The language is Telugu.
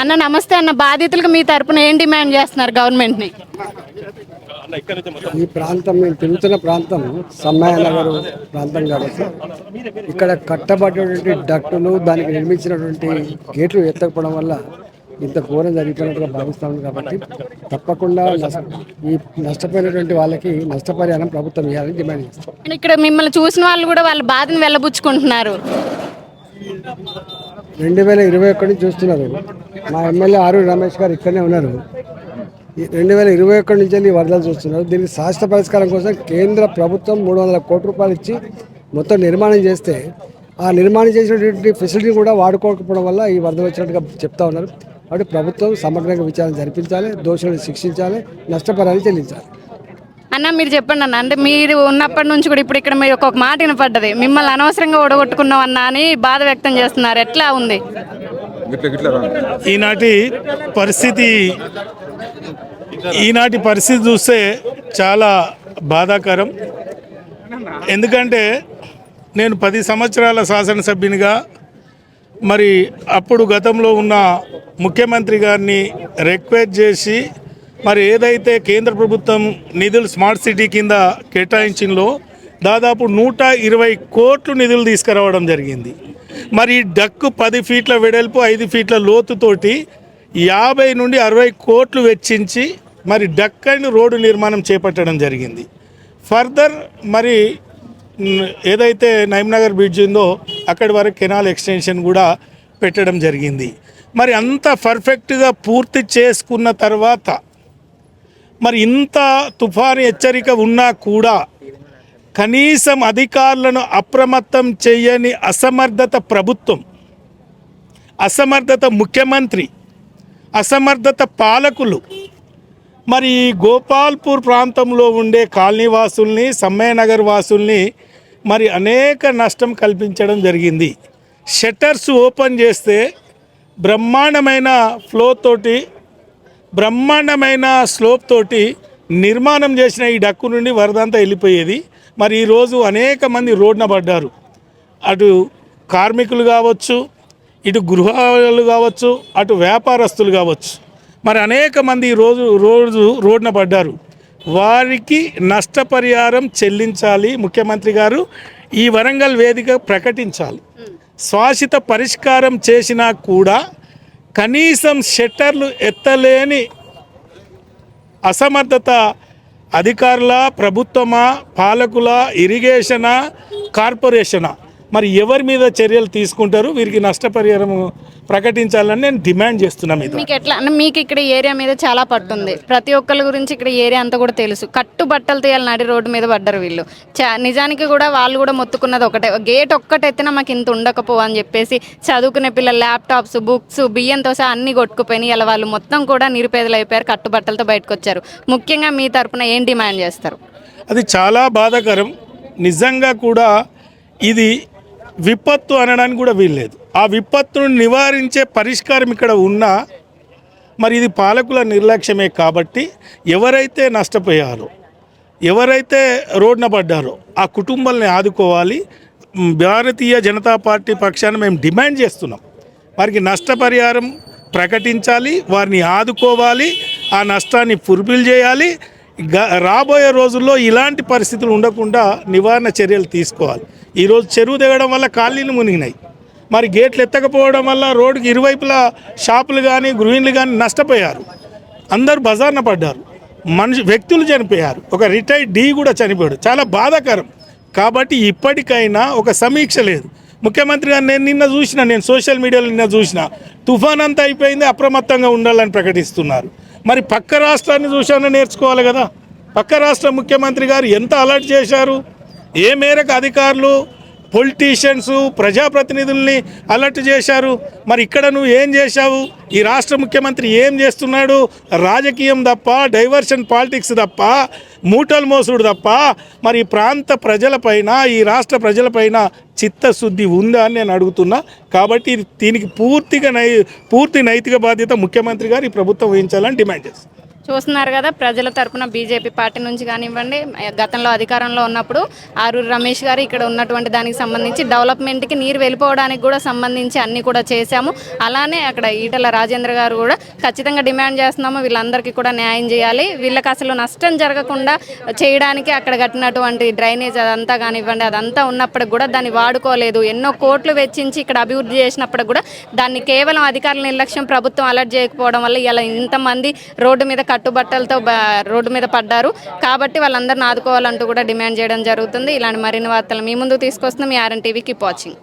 అన్న నమస్తే అన్న. బాధితులకు మీ తరపున ఏం డిమాండ్ చేస్తున్నారు గవర్నమెంట్ని? ఈ ప్రాంతం మేము తిరుగుతున్న ప్రాంతం సమ్మయ్య నగర్ ప్రాంతం కాబట్టి ఇక్కడ కట్టబడినటువంటి డక్టులు దానికి నిర్మించినటువంటి గేట్లు ఎత్తకపోవడం వల్ల ఇంత ఘోరం జరిగిపోయినట్టుగా భావిస్తాం కాబట్టి తప్పకుండా ఈ నష్టపోయినటువంటి వాళ్ళకి నష్టపరిహారం ప్రభుత్వం ఇవ్వాలని డిమాండ్ చేస్తాం. ఇక్కడ మిమ్మల్ని చూసిన వాళ్ళు కూడా వాళ్ళ బాధను వెళ్ళబుచ్చుకుంటున్నారు. రెండు వేల ఇరవై ఒకటి నుంచి చూస్తున్నారు. మా ఎమ్మెల్యే ఆరు రమేష్ గారు ఇక్కడనే ఉన్నారు. ఈ రెండు వేల ఇరవై ఒకటి నుంచి వెళ్ళి వరదలు చూస్తున్నారు. దీనికి శాశ్వత పరిష్కారం కోసం కేంద్ర ప్రభుత్వం మూడు వందల కోట్ల రూపాయలు ఇచ్చి మొత్తం నిర్మాణం చేస్తే ఆ నిర్మాణం చేసినటువంటి ఫెసిలిటీ కూడా వాడుకోకపోవడం వల్ల ఈ వరదలు వచ్చినట్టుగా చెప్తా ఉన్నారు. కాబట్టి ప్రభుత్వం సమగ్రంగా విచారణ జరిపించాలి దోషులను శిక్షించాలి నష్టపరాన్ని చెల్లించాలి. అన్న మీరు చెప్పండి అన్న. అంటే మీరు ఉన్నప్పటి నుంచి కూడా ఇప్పుడు ఇక్కడ మీరు ఒక మాట వినపడ్డది. మిమ్మల్ని అనవసరంగా ఓడగొట్టుకున్నాం అన్న అని బాధ వ్యక్తం చేస్తున్నారు. ఎట్లా ఉంది? ఈనాటి పరిస్థితి ఈనాటి పరిస్థితి చూస్తే చాలా బాధాకరం. ఎందుకంటే నేను పది సంవత్సరాల శాసనసభ్యునిగా మరి అప్పుడు గతంలో ఉన్న ముఖ్యమంత్రి గారిని రిక్వెస్ట్ చేసి మరి ఏదైతే కేంద్ర ప్రభుత్వం నిధులు స్మార్ట్ సిటీ కింద కేటాయించిందో దాదాపు నూట ఇరవై కోట్లు నిధులు తీసుకురావడం జరిగింది. మరి ఈ డక్కు పది ఫీట్ల వెడల్పు ఐదు ఫీట్ల లోతుతోటి యాభై నుండి అరవై కోట్లు వెచ్చించి మరి డక్కని రోడ్డు నిర్మాణం చేపట్టడం జరిగింది. ఫర్దర్ మరి ఏదైతే నగర్ బ్రిడ్జ్ ఉందో అక్కడి వరకు కెనాల్ ఎక్స్టెన్షన్ కూడా పెట్టడం జరిగింది. మరి అంత పర్ఫెక్ట్గా పూర్తి చేసుకున్న తర్వాత మరి ఇంత తుఫాను హెచ్చరిక ఉన్నా కూడా కనీసం అధికారులను అప్రమత్తం చేయని అసమర్థత ప్రభుత్వం అసమర్థత ముఖ్యమంత్రి అసమర్థత పాలకులు మరి ఈ గోపాల్పూర్ ప్రాంతంలో ఉండే కాలనీ వాసుల్ని సమ్మయ్యనగర్ వాసుల్ని మరి అనేక నష్టం కల్పించడం జరిగింది. షట్టర్స్ ఓపెన్ చేస్తే బ్రహ్మాండమైన ఫ్లో తోటి బ్రహ్మాండమైన స్లోప్ తోటి నిర్మాణం చేసిన ఈ డక్కు నుండి వరదంతా వెళ్ళిపోయేది. మరి ఈరోజు అనేక మంది రోడ్న పడ్డారు. అటు కార్మికులు కావచ్చు ఇటు గృహాలు కావచ్చు అటు వ్యాపారస్తులు కావచ్చు. మరి అనేక మంది ఈరోజు రోజు రోడ్న పడ్డారు. వారికి నష్టపరిహారం చెల్లించాలి ముఖ్యమంత్రి గారు. ఈ వరంగల్ వేదిక ప్రకటించాలి. శాశ్వత పరిష్కారం చేసినా కూడా కనీసం షట్టర్లు ఎత్తలేని అసమర్థత అధికారుల ప్రభుత్వమా పాలకుల ఇరిగేషనా కార్పొరేషనా? మరి ఎవరి మీద చర్యలు తీసుకుంటారు? వీరికి నష్టపరిహారం ప్రకటించాలని నేను డిమాండ్ చేస్తున్నాను ఇది మీకు ఎట్లా అంటే మీకు ఇక్కడ ఏరియా మీద చాలా పట్టుంది ప్రతి ఒక్కరి గురించి ఇక్కడ ఏరియా అంతా కూడా తెలుసు. కట్టు బట్టలు తీయాలి నడి రోడ్డు మీద పడ్డారు వీళ్ళు. నిజానికి కూడా వాళ్ళు కూడా మొత్తుకున్నది ఒకటే. గేట్ ఒక్కటెత్తినా మాకు ఇంత ఉండకపో అని చెప్పేసి చదువుకునే పిల్లలు ల్యాప్టాప్స్ బుక్స్ బియ్యంతో సహా అన్ని కొట్టుకుపోయినాయి. ఇలా వాళ్ళు మొత్తం కూడా నిరుపేదలు అయిపోయారు కట్టు బట్టలతో బయటకు వచ్చారు ముఖ్యంగా మీ తరపున ఏం డిమాండ్ చేస్తారు? అది చాలా బాధాకరం. నిజంగా కూడా ఇది విపత్తు అనడానికి కూడా వీల్లేదు. ఆ విపత్తును నివారించే పరిష్కారం ఇక్కడ ఉన్నా మరి ఇది పాలకుల నిర్లక్ష్యమే కాబట్టి ఎవరైతే నష్టపోయారో ఎవరైతే రోడ్న పడ్డారో ఆ కుటుంబాలని ఆదుకోవాలి. భారతీయ జనతా పార్టీ పక్షాన మేము డిమాండ్ చేస్తున్నాం. వారికి నష్టపరిహారం ప్రకటించాలి వారిని ఆదుకోవాలి ఆ నష్టాన్ని ఫుల్ఫిల్ చేయాలి. గ- రాబోయే రోజుల్లో ఇలాంటి పరిస్థితులు ఉండకుండా నివారణ చర్యలు తీసుకోవాలి. ఈరోజు చెరువు దిగడం వల్ల ఖాళీలు మునిగినాయి. మరి గేట్లు ఎత్తకపోవడం వల్ల రోడ్డుకి ఇరువైపులా షాపులు కానీ గృహిణులు కానీ నష్టపోయారు. అందరూ బజార్న పడ్డారు. మనిషి వ్యక్తులు చనిపోయారు. ఒక రిటైర్డ్ డీ కూడా చనిపోయాడు. చాలా బాధాకరం. కాబట్టి ఇప్పటికైనా ఒక సమీక్ష లేదు. ముఖ్యమంత్రి గారు నేను నిన్న చూసిన నేను సోషల్ మీడియాలో నిన్న చూసిన తుఫాన్ అంతా అయిపోయింది అప్రమత్తంగా ఉండాలని ప్రకటిస్తున్నారు. మరి పక్క రాష్ట్రాన్ని చూసానో నేర్చుకోవాలి కదా. పక్క రాష్ట్ర ముఖ్యమంత్రి గారు ఎంత అలర్ట్ చేశారు? ఏ మేరకు అధికారులు పొలిటీషియన్స్ ప్రజాప్రతినిధుల్ని అలర్ట్ చేశారు. మరి ఇక్కడ నువ్వు ఏం చేశావు? ఈ రాష్ట్ర ముఖ్యమంత్రి ఏం చేస్తున్నాడు? రాజకీయం తప్ప డైవర్షన్ పాలిటిక్స్ తప్ప మూటలు మోసుడు తప్ప మరి ప్రాంత ప్రజలపైన ఈ రాష్ట్ర ప్రజలపైన చిత్తశుద్ధి ఉందా అని నేను అడుగుతున్నా. కాబట్టి దీనికి పూర్తిగా నై పూర్తి నైతిక బాధ్యత ముఖ్యమంత్రి గారు ఈ ప్రభుత్వం వహించాలని డిమాండ్ చేస్తాను చూస్తున్నారు కదా ప్రజల తరపున బీజేపీ పార్టీ నుంచి కానివ్వండి గతంలో అధికారంలో ఉన్నప్పుడు ఆరూరు రమేష్ గారు ఇక్కడ ఉన్నటువంటి దానికి సంబంధించి డెవలప్మెంట్కి నీరు వెళ్ళిపోవడానికి కూడా సంబంధించి అన్నీ కూడా చేశాము. అలానే అక్కడ ఈటల రాజేంద్ర గారు కూడా ఖచ్చితంగా డిమాండ్ చేస్తున్నాము వీళ్ళందరికీ కూడా న్యాయం చేయాలి. వీళ్ళకి అసలు నష్టం జరగకుండా చేయడానికి అక్కడ కట్టినటువంటి డ్రైనేజ్ అదంతా కానివ్వండి అదంతా ఉన్నప్పటికి కూడా దాన్ని వాడుకోలేదు. ఎన్నో కోట్లు వెచ్చించి ఇక్కడ అభివృద్ధి చేసినప్పటికి కూడా దాన్ని కేవలం అధికారుల నిర్లక్ష్యం ప్రభుత్వం అలర్ట్ చేయకపోవడం వల్ల ఇలా ఇంతమంది రోడ్డు మీద కట్టుబట్టలతో బ- రోడ్డు మీద పడ్డారు. కాబట్టి వాళ్ళందరిని ఆదుకోవాలంటూ కూడా డిమాండ్ చేయడం జరుగుతుంది. ఇలాంటి మరిన్ని వార్తలు మీ ముందు తీసుకొస్తున్నాం. మీ ఆర్ఎన్ టీవీ కీప్ వాచింగ్.